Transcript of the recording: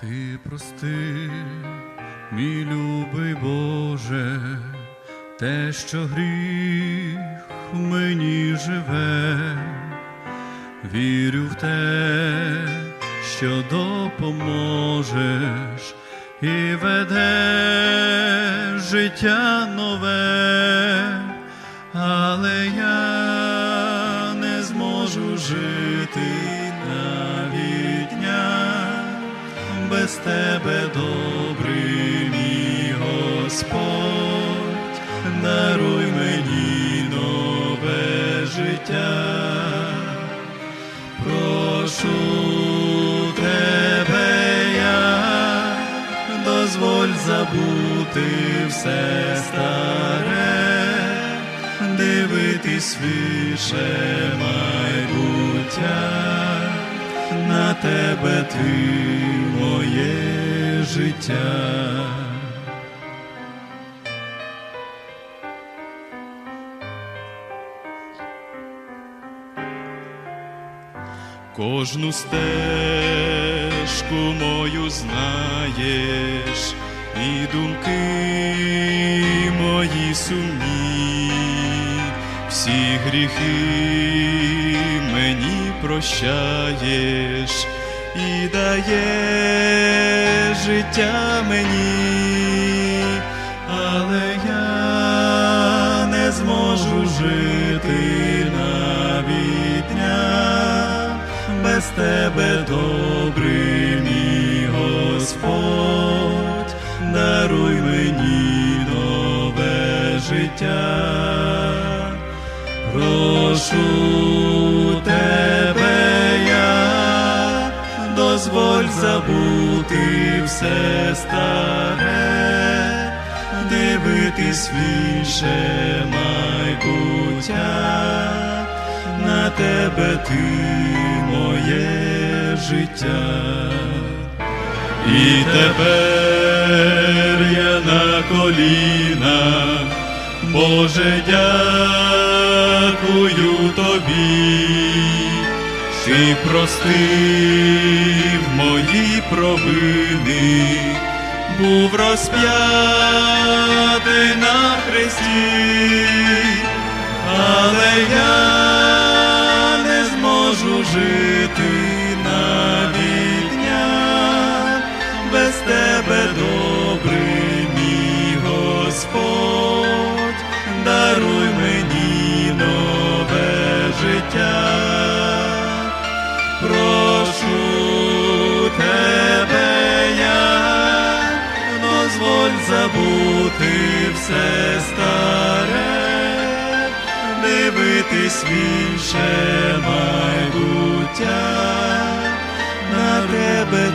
Ти прости, мій любий Боже, те, що гріх мені живе, вірю в те, що допоможеш і ведеш життя нове, але я не зможу жити без тебе добрий мій Господь, даруй мені нове життя, прошу тебе я, дозволь забути все старе, дивитись свіше майбуття тебе ти моє життя. Кожну стежку мою знаєш, і думки мої сумні, всі гріхи прощаєш і даєш життя мені, але я не зможу жити навіть дня без тебе добрий мій Господь, даруй мені нове життя. Прошу забути все старе, дивитись віше майбуття, на тебе ти моє життя. І тепер я на колінах, Боже, дякую тобі, ти простив мої провини, був розп'ятий на хресті, але я не зможу жити забути все старе, дивитись віше майбуття, на тебе